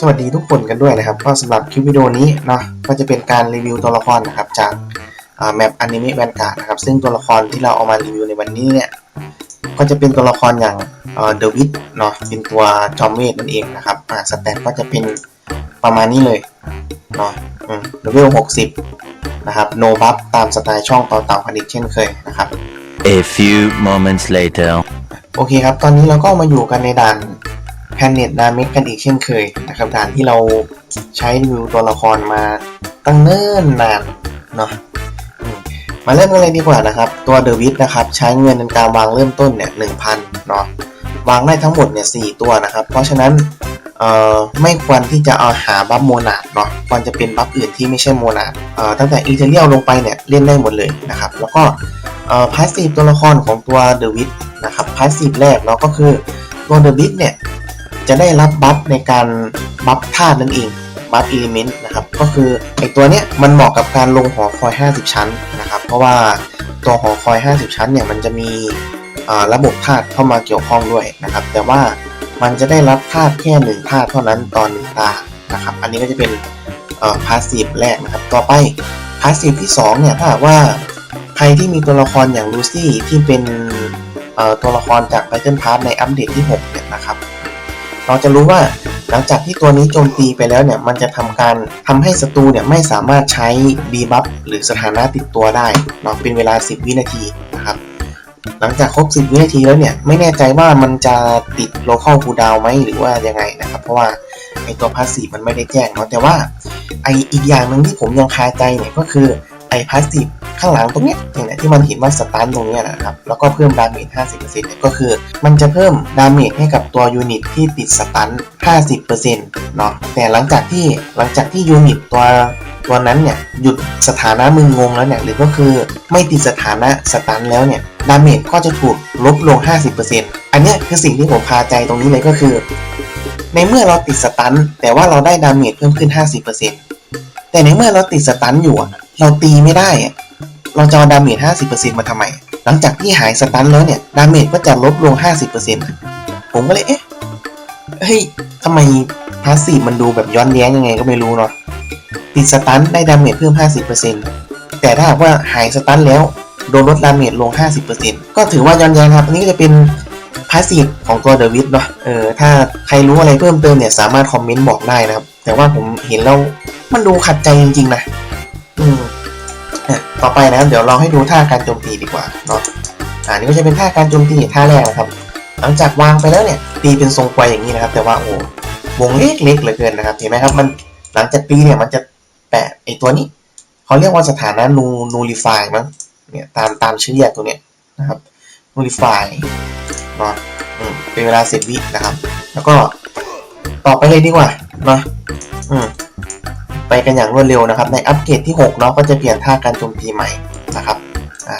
สวัสดีทุกคนกันด้วยนะครับ ก็สำหรับคลิปวิดีโอนี้เนาะก็จะเป็นการรีวิวตัวละครนะครับจากแมปอนิเมะแวนการ์ดนะครับ ซึ่งตัวละครที่เราเอามารีวิวในวันนี้เนี่ยก็จะเป็นตัวละครอย่างเดวิดเนาะเป็นตัวจอมเวทนั่นเองนะครับอ่าสแตทก็จะเป็นประมาณนี้เลยเนาะเลเวลหกสิบนะครับโนบัฟตามสไตล์ช่องต่อเต่าพันธุ์เช่นเคยนะครับ A few moments later. โอเคครับ ตอนนี้เราก็มาอยู่กันในด่าน แพนเน็ตนาเมกกันอีกเช่นเคยนะครับด่านที่เราใช้รีวิวตัวละครมาตั้งเนิ่นนานเนาะมาเริ่มกันเลยดีกว่านะครับ ตัวเดวิทนะครับใช้เงินในการวางเริ่มต้นเนี่ยหนึ่งพันเนาะวางได้ทั้งหมดเนี่ยสตัวนะครับ เพราะฉะนั้นเอ่อไม่ควรที่จะเอาหาบัฟโมนาดเนาะควรจะเป็นบัฟอื่นที่ไม่ใช่โมนาดเอ่อตั้งแต่อีเทเรียลลงไปเนี่ยเล่นได้หมดเลยนะครับ แล้วก็เอ่อพาสซีฟตัวละครของตัวเดวิทนะครับพาสซีฟแรกเนาะก็คือตัวเดวิทเนี่ย จะได้รับบัฟในการบัฟธาตุนั่นเองบัฟอิเลเมนต์นะครับก็คือไอตัวเนี้ยมันเหมาะกับการลงหอคอย 50 ชั้นนะครับ เพราะว่าตัวหอคอย 50 ชั้นเนี่ยมันจะมีระบบธาตุเข้ามาเกี่ยวข้องด้วยนะครับ แต่ว่ามันจะได้รับธาตุแค่หนึ่งธาตุเท่านั้นตอนหนึ่งตานะครับ อันนี้ก็จะเป็นพาสซีฟแรกนะครับ ต่อไปพาสซีฟที่สองเนี่ยถ้าว่าใครที่มีตัวละครอย่างลูซี่ที่เป็นตัวละครจาก Battle Pass ในอัปเดตที่6เนี่ยนะครับ เราจะรู้ว่าหลังจากที่ตัวนี้โจมตีไปแล้วเนี่ย มันจะทำการทำให้ศัตรูเนี่ยไม่สามารถใช้ดีบัฟหรือสถานะติดตัวได้เนาะเป็นเวลา 10 วินาทีนะครับ หลังจากครบ 10 วินาทีแล้วเนี่ย ไม่แน่ใจว่ามันจะติด local cooldown ไหมหรือว่ายังไงนะครับ เพราะว่าไอตัวพาสซีฟมันไม่ได้แจ้งเนาะแต่ว่าไออีกอย่างหนึ่งที่ผมยังคาใจเนี่ยก็คือไอพาสซีฟ ข้างหลังตรงเนี้ยเนี่ยที่มันเห็นว่าสตันตรงเนี้ยนะครับแล้วก็เพิ่มดาเมจ50%เนี่ยก็คือ มันจะเพิ่มดาเมจให้กับตัวยูนิตที่ติดสตัน50%เนาะแต่หลังจากที่หลังจากที่ยูนิตตัวตัวนั้นเนี่ยหยุดสถานะมึนงงแล้วเนี่ยหรือก็คือไม่ติดสถานะสตันแล้วเนี่ยดาเมจก็จะถูกลดลง 50%อันเนี้ยคือสิ่งที่ผมพาใจตรงนี้เลยก็คือ ในเมื่อเราติดสตันแต่ว่าเราได้ดาเมจเพิ่มขึ้น 50%แต่ในเมื่อเราติดสตันอยู่เราตีไม่ได้ เราจะเอาดาเมจ 50%มาทำไม หลังจากที่หายสตันแล้วเนี่ย ดาเมจก็จะลดลง 50%ผมก็เลย เอ๊ะ เฮ้ยทำไมพาสซีฟมันดูแบบย้อนแย้งยังไงก็ไม่รู้เนาะ ติดสตันได้ดาเมจเพิ่ม 50%แต่ถ้าหากว่าหายสตันแล้ว โดนลดดาเมจลง 50%ก็ถือว่าย้อนแย้งครับอันนี้ก็จะเป็นพาสซีฟของตัวเดวิดเนาะ เออ ถ้าใครรู้อะไรเพิ่มเติมเนี่ยสามารถคอมเมนต์บอกได้นะครับ แต่ว่าผมเห็นแล้วมันดูขัดใจจริงๆนะ อืมอะ ต่อไปนะครับเดี๋ยวเราให้ดูท่าการโจมตีดีกว่าเนาะอ่านี่ก็จะเป็นท่าการโจมตีท่าแรกนะครับ หลังจากวางไปแล้วเนี่ยตีเป็นทรงไกวอย่างนี้นะครับ แต่ว่าโอ้วงเล็กเล็กเหลือเกินนะครับ เห็นไหมครับมันหลังจากตีเนี่ยมันจะแปะไอตัวนี้เขาเรียกว่าสถานะนูนูริฟายมั้งเนี่ยตามตามชื่อเรียกตัวเนี้ยนะครับนูริฟายเนาะเป็นเวลาสิบวินะครับ แล้วก็ต่อไปเลยดีกว่าเนาะอืม ไปกันอย่างรวดเร็วนะครับ ในอัปเกรดที่6เนาะก็จะเปลี่ยนท่าการโจมตีใหม่นะครับอะ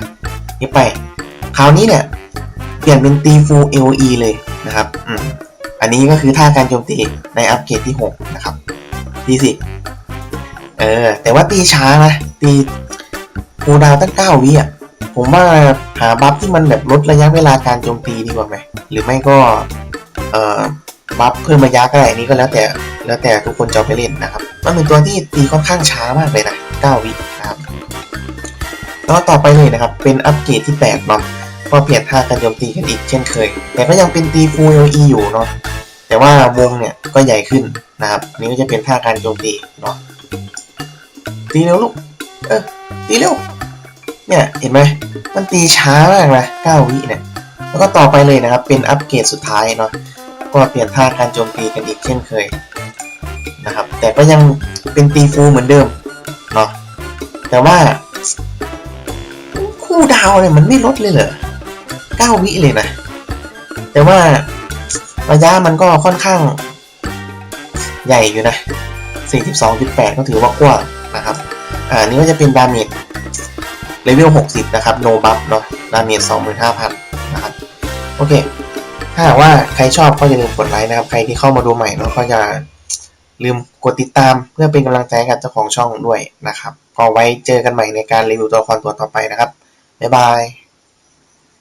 นี่ไป คราวนี้เนี่ยเปลี่ยนเป็นตีฟูล AOE เลยนะครับอืมอันนี้ก็คือท่าการโจมตีในอัปเกรดที่6นะครับดีสิเออแต่ว่าตีช้านะตีคูดาวตั้ง9วิอะผมว่าหาบัฟที่มันแบบลดระยะเวลาการโจมตีดีกว่าไหมหรือไม่ก็เอ่อบัฟเพิ่มระยะก็ได้นี้ก็แล้วแต่แล้วแต่ทุกคนจะไปเล่นนะครับ มันเป็นตัวที่ตีค่อนข้างช้ามากเลยนะ9วินะครับแล้วต่อไปเลยนะครับ เป็นอัปเกรดที่8เนาะก็เปลี่ยนท่าการโจมตีกันอีกเช่นเคย แต่ก็ยังเป็นตีฟูล LE อยู่เนาะแต่ว่าวงเนี่ยก็ใหญ่ขึ้นนะครับนนี้ก็จะเป็นท่าการโจมตีเนาะตีเร็วลูกเออตีเร็วเนี่ยเห็นไหมมันตีช้ามากนะ9วิเนี่ยแล้วก็ต่อไปเลยนะครับ เป็นอัปเกรดสุดท้ายเนาะก็เปลี่ยนท่าการโจมตีกันอีกเช่นเคย นะครับ แต่ก็ยังเป็นตีฟูเหมือนเดิมเนาะแต่ว่า คู่ดาวเนี่ยมันไม่ลดเลยเหรอ9วิเลยนะ แต่ว่าระยะมันก็ค่อนข้าง ใหญ่อยู่นะ 42.8 ก็ถือว่ากว้างนะครับอ่านี่ก็จะเป็นดาเมจเลเวล 60 นะครับโนบัฟเนาะดาเมจ25,000 นะครับ โอเค ถ้าหากว่าใครชอบก็อย่าลืมกดไลค์นะครับ ใครที่เข้ามาดูใหม่เนาะก็อย่า ลืมกดติดตามเพื่อเป็นกำลังใจให้กับเจ้าของช่องด้วยนะครับ ก็ไว้เจอกันใหม่ในการรีวิวตัวละครตัวต่อไปนะครับ บ๊ายบาย